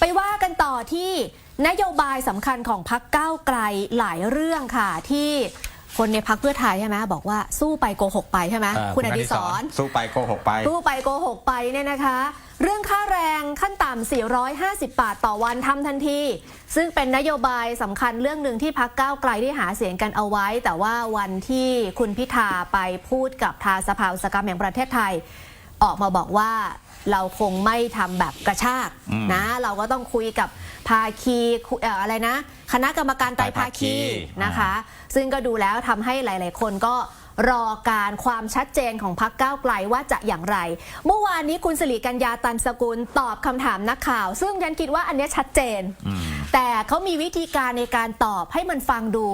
ไปว่ากันต่อที่นโยบายสำคัญของพักก้าวไกลหลายเรื่องค่ะที่คนในพักเพื่อไทยใช่ไหมบอกว่าสู้ไปโกหกไปใช่ไหมเอ่อคุณอดิศรสู้ไปโกหกไปสู้ไปโกหกไปเนี่ยนะคะ เรื่องค่าแรงขั้นต่ำ 450 บาทต่อวันทำทันที ซึ่งเป็นนโยบายสำคัญเรื่องหนึ่งที่พักก้าวไกลได้หาเสียงกันเอาไว้ แต่ว่าวันที่คุณพิธาไปพูดกับทางสภาอุตสาหกรรมแห่งประเทศไทย ออกมาบอกว่า เราคงไม่ทำแบบกระชากอืมนะเราก็ต้องคุยกับภาคีคุเอ่ออะไรนะ คณะกรรมการไตรภาคีไตรภาคี นะคะ ซึ่งก็ดูแล้วทำให้หลาย ๆ คนก็รอการความชัดเจนของพักก้าวไกลว่าจะอย่างไร เมื่อวานนี้คุณสิริกัญญาตันสกุลตอบคำถามนักข่าว ซึ่งฉันคิดว่าอันเนี้ยชัดเจน อืม แต่เขามีวิธีการในการตอบให้มันฟังดู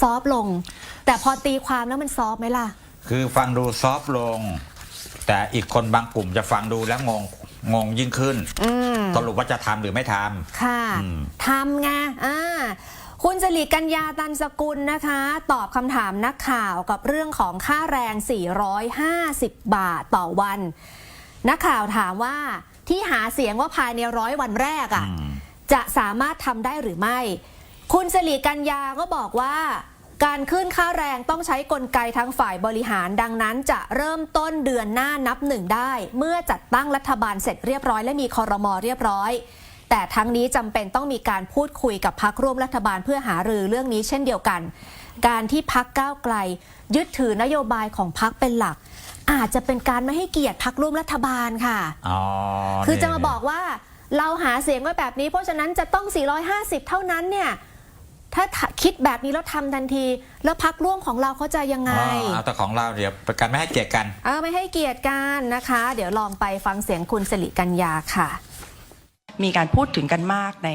ซอฟต์ลง แต่พอตีความแล้วมันซอฟต์ไหมล่ะ คือฟังดูซอฟต์ลง แต่อีกคนบางกลุ่มจะฟังดูแล้วงงงงยิ่งขึ้น อืมสรุปว่าจะทำหรือไม่ทำ ค่ะอืม ทำไงอ่าคุณสิริกัญญาตันสกุลนะคะ ตอบคำถามนักข่าวกับเรื่องของค่าแรง 450 บาทต่อวัน นักข่าวถามว่าที่หาเสียงว่าภายในร้อยวันแรกอะ่ะอืมจะสามารถทำได้หรือไม่ คุณสิริกัญญาก็บอกว่า การขึ้นค่าแรงต้องใช้กลไกทางฝ่ายบริหาร ดังนั้นจะเริ่มต้นเดือนหน้านับหนึ่งได้ เมื่อจัดตั้งรัฐบาลเสร็จเรียบร้อยและมีคอรมอเรียบร้อย แต่ทั้งนี้จำเป็นต้องมีการพูดคุยกับพักร่วมรัฐบาลเพื่อหารือเรื่องนี้เช่นเดียวกัน การที่พักก้าวไกล ยึดถือนโยบายของพักเป็นหลัก อาจจะเป็นการไม่ให้เกียรติพักร่วมรัฐบาลค่ะอ๋อคือจะมานี่บอกว่าเราหาเสียงไว้แบบนี้ เพราะฉะนั้นจะต้อง 450 เท่านั้นเนี่ย ถ้าคิดแบบนี้แล้วทำทันที แล้วพักร่วมของเราเขาจะยังไงอ๋อเอาแต่ของเราเดี๋ยวประกันไม่ให้เกียรติกันเออไม่ให้เกียรติกันนะคะ เดี๋ยวลองไปฟังเสียงคุณสิริกัญญาค่ะมีการพูดถึงกันมากใน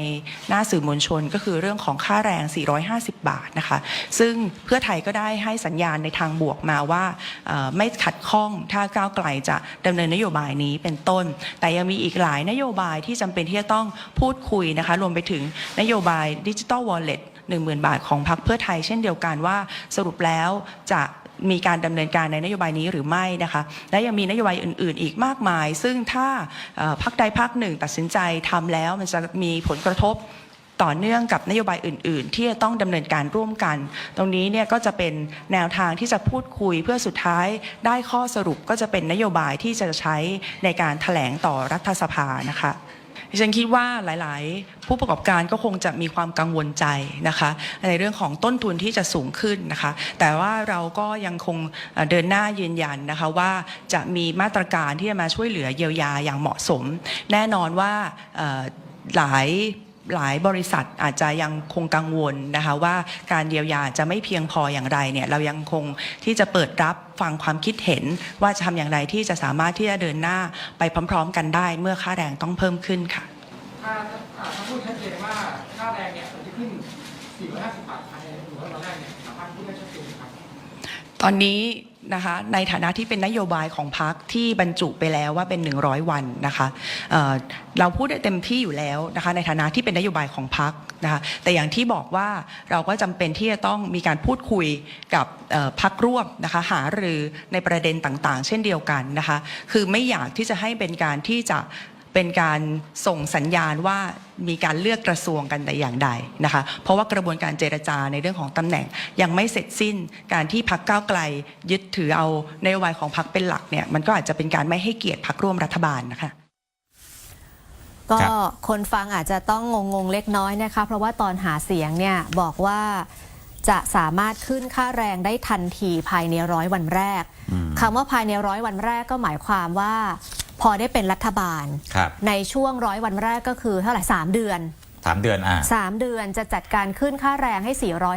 หน้าสื่อมวลชนก็คือเรื่องของค่าแรง 450 บาทนะคะ ซึ่งเพื่อไทยก็ได้ให้สัญญาณในทางบวกมาว่าเอ่อไม่ขัดข้องถ้าก้าวไกลจะดำเนินนโยบายนี้เป็นต้น แต่ยังมีอีกหลายนโยบายที่จำเป็นที่จะต้องพูดคุยนะคะ รวมไปถึงนโยบายดิจิ t a ลวอลเล็ต 10,000 บาทของพรรคเพื่อไทยเช่นเดียวกันว่าสรุปแล้วจะมีการดำเนินการในนโยบายนี้หรือไม่นะคะ และยังมีนโยบายอื่น ๆ อีกมากมาย ซึ่งถ้าพรรคใดพรรคหนึ่งตัดสินใจทำแล้ว มันจะมีผลกระทบต่อเนื่องกับนโยบายอื่น ๆ ที่จะต้องดำเนินการร่วมกัน ตรงนี้เนี่ยก็จะเป็นแนวทางที่จะพูดคุยเพื่อสุดท้ายได้ข้อสรุปก็จะเป็นนโยบายที่จะใช้ในการแถลงต่อรัฐสภานะคะ ดิฉันคิดว่าหลาย ๆ ผู้ประกอบการก็คงจะมีความกังวลใจนะคะในเรื่องของต้นทุนที่จะสูงขึ้นนะคะ แต่ว่าเราก็ยังคงเดินหน้ายืนยันนะคะว่าจะมีมาตรการที่จะมาช่วยเหลือเยียวยาอย่างเหมาะสม แน่นอนว่าหลายหลายบริษัทอาจจะยังคงกังวลนะคะว่าการเยียวยาจะไม่เพียงพออย่างไรเนี่ยเรายังคงที่จะเปิดรับ ฟังความคิดเห็นว่าจะทำอย่างไรที่จะสามารถที่จะเดินหน้าไปพร้อม ๆ กันได้ เมื่อค่าแรงต้องเพิ่มขึ้นค่ะถ้าอ่าถ้าพูดชัดเจนว่าค่าแรงเนี่ยมันจะขึ้น 450 บาทภายในหนึ่งร้อยวันแรกเนี่ยสามารถพูดได้ชัดเจนไหมครับตอนนี้ นะคะในฐานะที่เป็นนโยบายของพรรคที่บรรจุไปแล้วว่าเป็น 100 วันนะคะเเราพูดได้เต็มที่อยู่แล้วนะคะในฐานะที่เป็นนโยบายของพรรคนะคะแต่อย่างที่บอกว่าเราก็จำเป็นที่จะต้องมีการพูดคุยกับพรรคร่วมนะคะหารือในประเด็นต่างๆ เช่นเดียวกันนะคะคือไม่อยากที่จะให้เป็นการที่จะ เป็นการส่งสัญญาณว่ามีการเลือกกระทรวงกันแต่อย่างใดนะคะ เพราะว่ากระบวนการเจรจาในเรื่องของตำแหน่ง ยังไม่เสร็จสิ้นการที่พักก้าวไกลยึดถือเอานโยบายของพักเป็นหลักเนี่ยมันก็อาจจะเป็นการไม่ให้เกียรติพักร่วมรัฐบาลนะคะก็ครับคนฟังอาจจะต้องงงๆเล็กน้อยนะคะ เพราะว่าตอนหาเสียงเนี่ยบอกว่าจะสามารถขึ้นค่าแรงได้ทันทีภายในร้อยวันแรกอืมคำว่าภายในร้อยวันแรกก็หมายความว่า พอได้เป็นรัฐบาล ครับในช่วงร้อยวันแรกก็คือเท่าไหร่สามเดือน สามเดือนอะ3เดือนจะจัดการขึ้นค่าแรงให้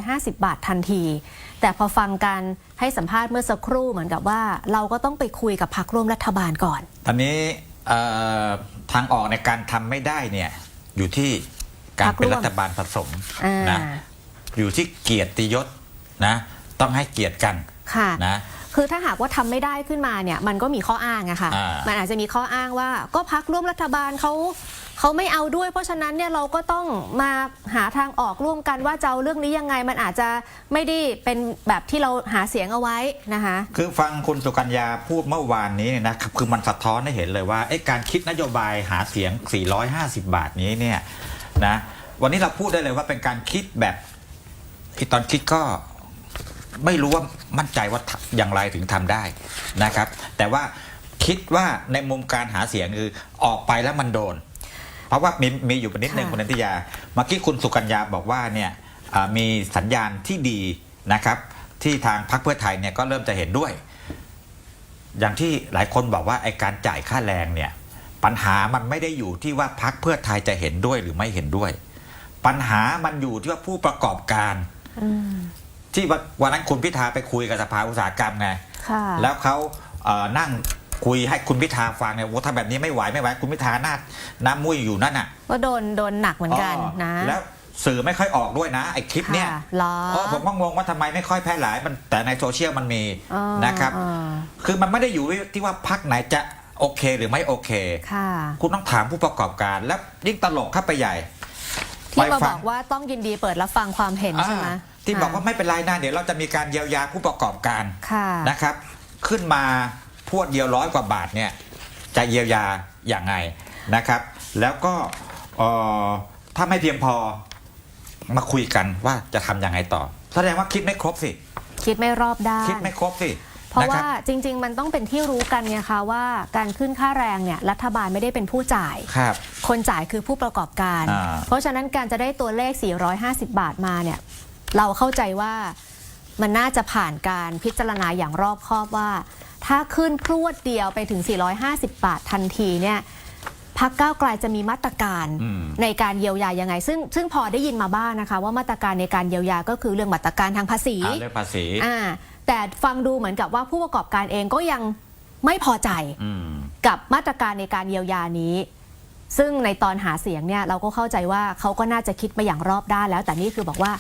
450 บาททันที แต่พอฟังกันให้สัมภาษณ์เมื่อสักครู่เหมือนกับว่า เราก็ต้องไปคุยกับพรรคร่วมรัฐบาลก่อน ตอนนี้เอ่อทางออกในการทำไม่ได้เนี่ยอยู่ที่การเป็นพรรคร่วมรัฐบาลผสมอ่านะอยู่ที่เกียรติยศนะต้องให้เกียรติกันค่ะ นะ คือถ้าหากว่าทำไม่ได้ขึ้นมาเนี่ยมันก็มีข้ออ้างอะค่ะอ่ามัมันอาจจะมีข้ออ้างว่า ก็พักร่วมรัฐบาลเขาเขาไม่เอาด้วย เพราะฉะนั้นเนี่ยเราก็ต้องมาหาทางออกร่วมกันว่าจะเอาเรื่องนี้ยังไง มันอาจจะไม่ได้เป็นแบบที่เราหาเสียงเอาไว้นะคะ คือฟังคุณสุกัญญาพูดเมื่อวานนี้เนี่ยนะครับคือมันสะท้อนให้เห็นเลยว่าไอ้การคิดนโยบายหาเสียง 450 บาทนี้เนี่ยนะวันนี้เราพูดได้เลยว่าเป็นการคิดแบบที่ตอนคิดก็ ไม่รู้ว่ามั่นใจว่าอย่างไรถึงทำได้นะครับ แต่ว่าคิดว่าในมุมการหาเสียงคือออกไปแล้วมันโดน เพราะว่ามีมีอยู่นิดหนึ่งค่ะคุณนันทิยาเมื่อกี้คุณสุกัญญาบอกว่าเนี่ยอ่ามีสัญญาณที่ดีนะครับที่ทางพรรคเพื่อไทยเนี่ยก็เริ่มจะเห็นด้วย อย่างที่หลายคนบอกว่าไอการจ่ายค่าแรงเนี่ยปัญหามันไม่ได้อยู่ที่ว่าพรรคเพื่อไทยจะเห็นด้วยหรือไม่เห็นด้วย ปัญหามันอยู่ที่ว่าผู้ประกอบการอืม ที่วันวันนั้นคุณพิธาไปคุยกับสภาอุตสาหกรรมไง ค่ะแล้วเขาเอ่อนั่งคุยให้คุณพิธาฟังเนี่ยว่าทำแบบนี้ไม่ไหวไม่ไหวคุณพิธาหน้าน้ำมุ้ยอยู่นั่นน่ะก็โดนโดนหนักเหมือนกันนะแล้วสื่อไม่ค่อยออกด้วยนะไอ้คลิปเนี่ยค่ะเหรอ เออผมก็งงว่าทำไมไม่ค่อยแพร่หลายมันแต่ในโซเชียลมันมีอ๋อนะครับ อ๋อคือมันไม่ได้อยู่ที่ว่าพักไหนจะโอเคหรือไม่โอเค ค่ะคุณต้องถามผู้ประกอบการแล้วยิ่งตลกเข้าไปใหญ่ที่มาไปฟับงอกว่าต้องยินดีเปิดรับฟังความเห็นใช่ไหมอ่า ที่บอกว่าไม่เป็นไรนะเดี๋ยวเราจะมีการเยียวยาผู้ประกอบการค่ะนะครับ ขึ้นมาพวดเดียวร้อยกว่าบาทเนี่ยจะเยียวยาอย่างไงนะครับ แล้วก็เอ่อถ้าไม่เพียงพอมาคุยกันว่าจะทำยังไงต่อ แสดงว่าคิดไม่ครบสิ คิดไม่รอบด้านคิดไม่ครบสิเพราะนคว่าบจริง ๆ มันต้องเป็นที่รู้กันไงคะว่าการขึ้นค่าแรงเนี่ยรัฐบาลไม่ได้เป็นผู้จ่ายครับคนจ่ายคือผู้ประกอบการอ่าเพราะฉะนั้นการจะได้ตัวเลข 450 บาทมาเนี่ย เราเข้าใจว่ามันน่าจะผ่านการพิจารณาอย่างรอบคอบว่า ถ้าขึ้นพรวดเดียวไปถึง 450 บาททันทีเนี่ยพักก้าวไกลจะมีมาตรการอืมในการเยียวยายังไง ซึ่งซึ่งพอได้ยินมาบ้างนะคะ ว่ามาตรการในการเยียวยาก็คือเรื่องมาตรการทางภาษีอ่าเรื่องภาษีอ่าแต่ฟังดูเหมือนกับว่าผู้ประกอบการเองก็ยังไม่พอใจอืมกับมาตรการในการเยียวยานี้ ซึ่งในตอนหาเสียงเนี่ยเราก็เข้าใจว่าเขาก็น่าจะคิดมาอย่างรอบด้านแล้ว แต่นี่คือบอกว่า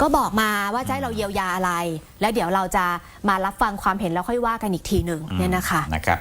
ก็บอกมาว่าจะให้เราเยียวยาอะไร แล้วเดี๋ยวเราจะมารับฟังความเห็นแล้วค่อยว่ากันอีกทีหนึ่งเนี่ยนะคะนะครับ